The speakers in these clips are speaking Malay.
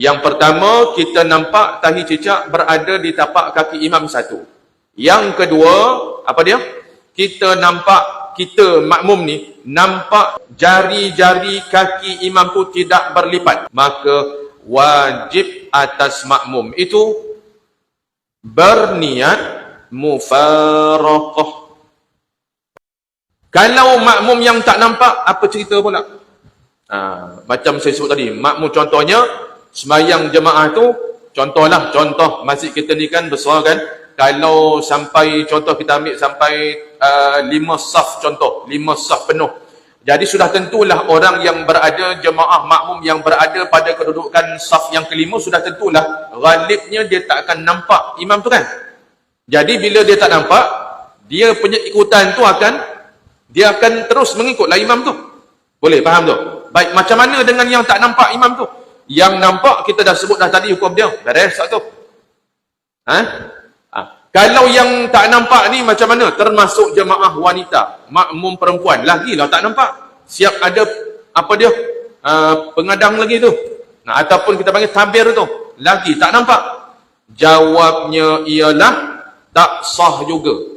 Yang pertama, kita nampak tahi cicak berada di tapak kaki imam satu. Yang kedua, apa dia? Kita nampak, kita makmum ni, nampak jari-jari kaki imam tu tidak berlipat. Maka, wajib atas makmum itu berniat mufaraqah. Kalau makmum yang tak nampak, apa cerita pula? Ha, macam saya sebut tadi, makmum contohnya, semayang jemaah tu, contohlah, contoh masjid kita ni kan besar kan, kalau sampai, contoh kita ambil sampai uh, lima saf contoh, lima saf penuh. Jadi sudah tentulah orang yang berada, jemaah makmum yang berada pada kedudukan saf yang kelima, sudah tentulah, ghalibnya dia tak akan nampak imam tu kan. Jadi bila dia tak nampak, dia punya ikutan tu akan dia akan terus mengikutlah imam tu. Boleh faham tu? Baik, macam mana dengan yang tak nampak imam tu? Yang nampak, kita dah sebut dah tadi hukum dia. Beres tak tu? Ha? ha? Kalau yang tak nampak ni macam mana? Termasuk jemaah wanita, makmum perempuan. Lagi lah tak nampak. Siap ada, apa dia? Uh, pengadang lagi tu. Nah, ataupun kita panggil tabir tu. Lagi tak nampak. Jawabnya ialah tak sah juga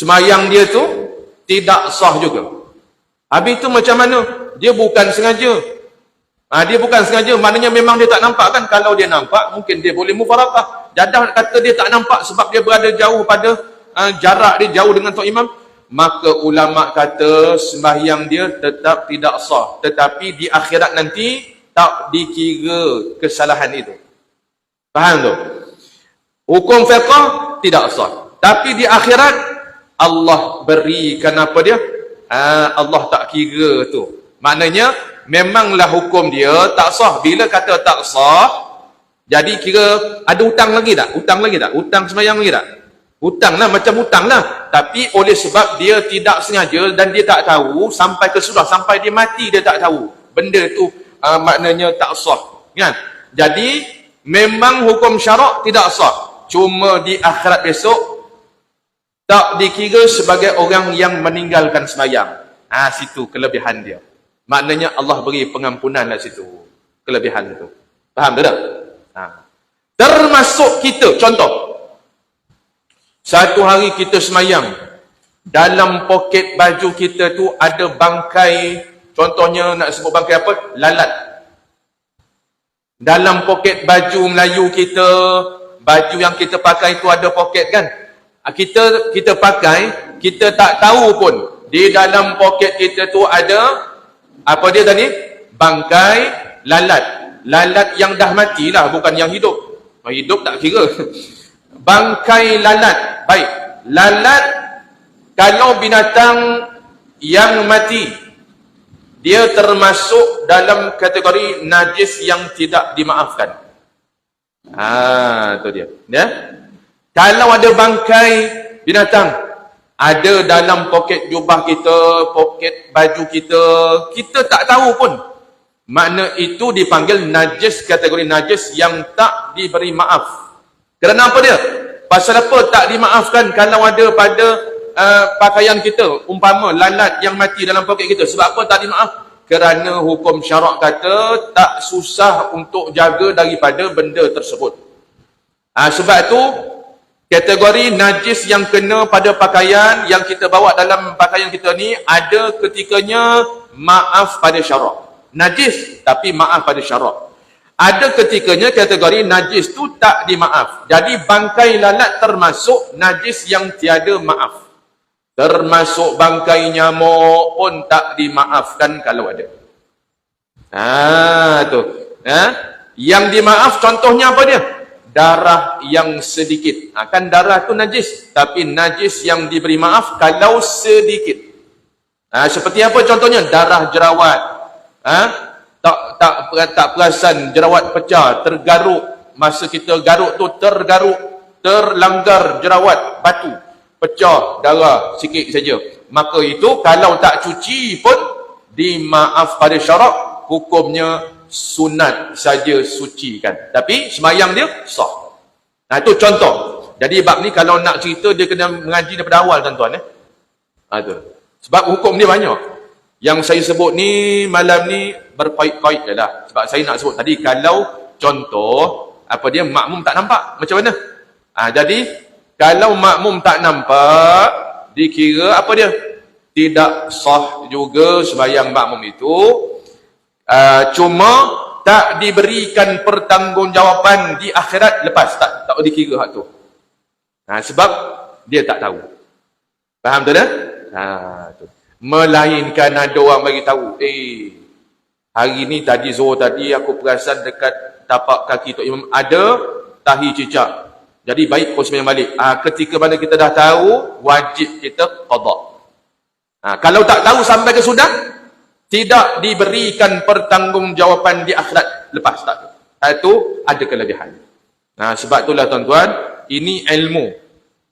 semayang dia tu tidak sah juga. Habis tu macam mana? Dia bukan sengaja. Ha, dia bukan sengaja, maknanya memang dia tak nampak kan? Kalau dia nampak, mungkin dia boleh mufarakah. Jadah kata dia tak nampak sebab dia berada jauh pada uh, jarak dia jauh dengan Tok Imam. Maka ulama kata sembahyang dia tetap tidak sah. Tetapi di akhirat nanti, tak dikira kesalahan itu. Faham tu? Hukum fiqah tidak sah. Tapi di akhirat Allah berikan apa dia? Uh, Allah tak kira tu. Maknanya, memanglah hukum dia tak sah. Bila kata tak sah, jadi kira ada hutang lagi tak? Hutang lagi tak? Hutang semayang lagi tak? Hutang lah, macam hutang lah. Tapi oleh sebab dia tidak sengaja dan dia tak tahu, sampai ke sudah, sampai dia mati dia tak tahu. Benda tu uh, maknanya tak sah. Kan? Jadi, memang hukum syarak tidak sah. Cuma di akhirat besok, tak dikira sebagai orang yang meninggalkan semayang. Ha, situ kelebihan dia. Maknanya Allah beri pengampunan lah situ. Kelebihan itu. Faham tak? Ha. Termasuk kita, contoh. Satu hari kita semayang. Dalam poket baju kita tu ada bangkai, contohnya nak sebut bangkai apa? Lalat. Dalam poket baju Melayu kita, baju yang kita pakai tu ada poket kan? Ah, kita kita pakai, kita tak tahu pun di dalam poket kita tu ada apa dia tadi? Bangkai lalat. Lalat yang dah mati lah, bukan yang hidup. Hidup tak kira. Bangkai lalat. Baik. Lalat kalau binatang yang mati dia termasuk dalam kategori najis yang tidak dimaafkan. Ah, tu dia. Ya? Kalau ada bangkai binatang, ada dalam poket jubah kita, poket baju kita, kita tak tahu pun. Makna itu dipanggil najis, kategori najis yang tak diberi maaf. Kerana apa dia? Pasal apa tak dimaafkan kalau ada pada uh, pakaian kita, umpama lalat yang mati dalam poket kita. Sebab apa tak dimaaf? Kerana hukum syarak kata tak susah untuk jaga daripada benda tersebut. Ha, sebab itu Kategori najis yang kena pada pakaian yang kita bawa dalam pakaian kita ni ada ketikanya maaf pada syarak. Najis tapi maaf pada syarak. Ada ketikanya kategori najis tu tak dimaaf. Jadi bangkai lalat termasuk najis yang tiada maaf. Termasuk bangkai nyamuk pun tak dimaafkan kalau ada. Ha tu. Ha? Yang dimaaf contohnya apa dia? Darah yang sedikit. Ha, kan darah tu najis. Tapi najis yang diberi maaf kalau sedikit. Ha, seperti apa contohnya? Darah jerawat. Ha? Tak, tak, tak perasan jerawat pecah, tergaruk. Masa kita garuk tu tergaruk, terlanggar jerawat, batu. Pecah darah sikit saja. Maka itu kalau tak cuci pun dimaaf pada syarak, hukumnya sunat saja suci kan. Tapi semayang dia sah. Nah itu contoh. Jadi bab ni kalau nak cerita dia kena mengaji daripada awal tuan-tuan eh. Ha, tu. Sebab hukum dia banyak. Yang saya sebut ni malam ni berkait-kait je lah. Sebab saya nak sebut tadi kalau contoh apa dia makmum tak nampak macam mana? Ah jadi kalau makmum tak nampak dikira apa dia? Tidak sah juga sembahyang makmum itu. Uh, cuma tak diberikan pertanggungjawapan di akhirat lepas tak tak dikira hak tu. Ha, sebab dia tak tahu. Faham tu dah? Ha, tu. Melainkan ada orang bagi tahu, eh hari ni tadi Zuhur tadi aku perasan dekat tapak kaki Tok Imam ada tahi cicak. Jadi baik kau sembahyang balik. Ha, ketika mana kita dah tahu, wajib kita qada. Ha, kalau tak tahu sampai ke sudah, tidak diberikan pertanggungjawapan di akhirat lepas tak tu. Itu ada kelebihan. Nah, sebab itulah tuan-tuan, ini ilmu.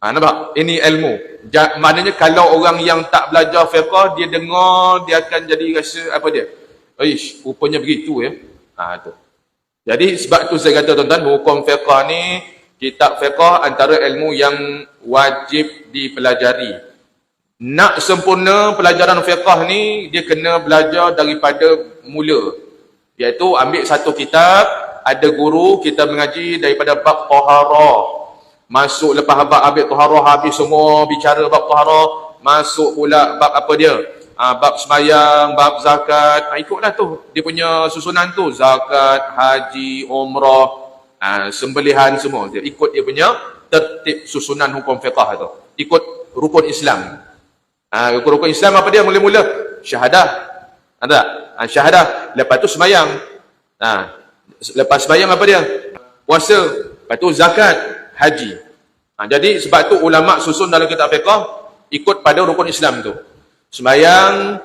Ha, nampak? Ini ilmu. Ja, maknanya kalau orang yang tak belajar fiqah, dia dengar, dia akan jadi rasa, apa dia? Ish, rupanya begitu ya. Ha, tu. Jadi sebab tu saya kata tuan-tuan, hukum fiqah ni, kitab fiqah antara ilmu yang wajib dipelajari. Nak sempurna pelajaran fiqah ni, dia kena belajar daripada mula. Iaitu ambil satu kitab, ada guru, kita mengaji daripada bab taharah. Masuk lepas bab habis taharah habis semua bicara bab taharah, masuk pula bab apa dia? Ha, bab semayang, bab zakat. Ha, ikutlah tu. Dia punya susunan tu. Zakat, haji, umrah, ha, sembelihan semua. Dia ikut dia punya tertib susunan hukum fiqah tu. Ikut rukun Islam. Ha, rukun-rukun Islam apa dia mula-mula? Syahadah. Ada tak? Ha, syahadah. Lepas tu semayang. Ha, lepas semayang apa dia? Puasa. Lepas tu zakat haji. Ha, jadi sebab tu ulama susun dalam kitab fiqh ikut pada rukun Islam tu. Semayang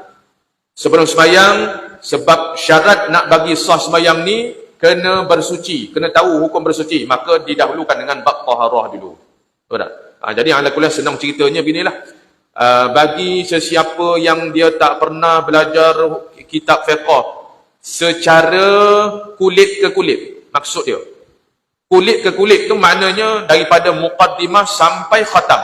sebelum semayang sebab syarat nak bagi sah semayang ni kena bersuci, kena tahu hukum bersuci, maka didahulukan dengan bab taharah dulu. Betul tak? Ha, jadi ala kuliah senang ceritanya beginilah. Uh, bagi sesiapa yang dia tak pernah belajar kitab fiqh secara kulit ke kulit maksud dia kulit ke kulit tu maknanya daripada muqaddimah sampai khatam.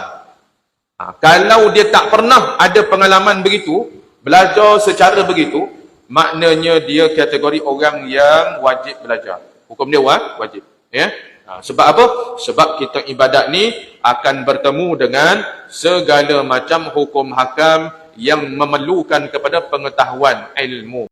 Ha, kalau dia tak pernah ada pengalaman begitu, belajar secara begitu, maknanya dia kategori orang yang wajib belajar. Hukum dia wajib. Ya? Ha, sebab apa? Sebab kita ibadat ni akan bertemu dengan segala macam hukum hakam yang memerlukan kepada pengetahuan ilmu.